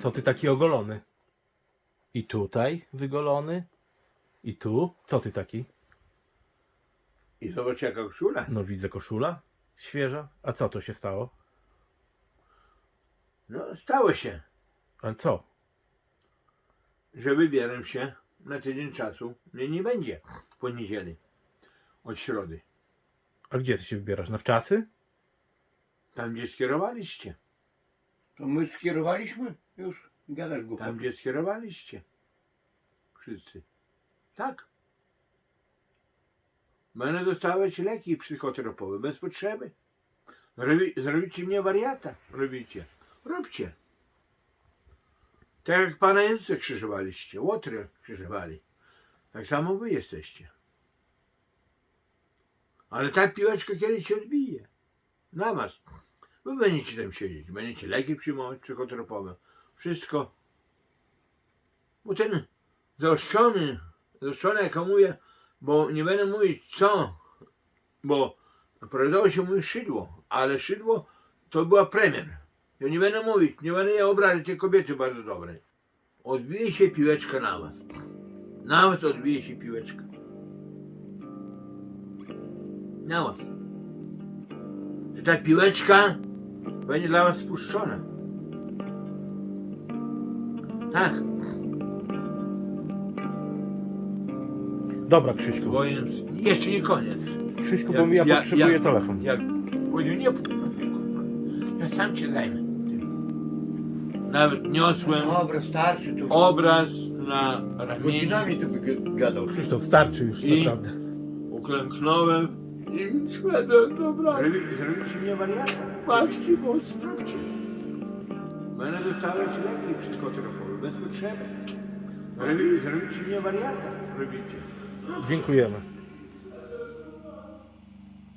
Co ty taki ogolony? I tutaj wygolony? I tu? Co ty taki? I zobacz jaka koszula. No widzę koszula świeża. A co to się stało? No stało się, Ale co? że wybieram się na tydzień czasu. Mnie nie będzie w poniedzieli. Od środy. A gdzie ty się wybierasz? Na wczasy? Tam gdzie skierowaliście. To my skierowaliśmy? Już gadasz go. Tam gdzie skierowaliście. Wszyscy. Tak. Będę dostawać leki psychotropowe bez potrzeby. Robi, zrobicie mnie wariata. Robicie. Róbcie. Tak jak Pana Jezusa krzyżowaliście. Łotrę krzyżowali. Tak samo wy jesteście. Ale ta piłeczka kiedyś się odbije. Na was. Wy będziecie tam siedzieć. Będziecie leki przyjmować psychotropowe. Wszystko. Bo ten zaostrzony, zaostrzony jak ja mówię, bo nie będę mówić co, bo naprawdę się mówi szydło, ale szydło to była premier. Ja nie będę mówić, nie będę je obrażać tej kobiety bardzo dobrej. Odbije się piłeczka na was. Na was odbije się piłeczka. Na was. Że ta piłeczka będzie dla was spuszczona. Tak. Dobra, Krzyśku. Bo jeszcze nie koniec. Krzyśku, bo ja potrzebuję telefon. Jak powiedział, nie ja sam cię zajmę. tym. Nawet niosłem Dobra, starczy tu. obraz na ramieniu, Godzinami tu by g- gadał. Krzysztof, starczy już, I- naprawdę. uklęknąłem i szedłem dobra. Zrobicie mnie wariata. Patrzcie, moc. Zrobicie. Będę dostawać leki psychotropowe bez potrzeby. Robi- Zrobicie mnie wariata. Robicie. Dziękujemy.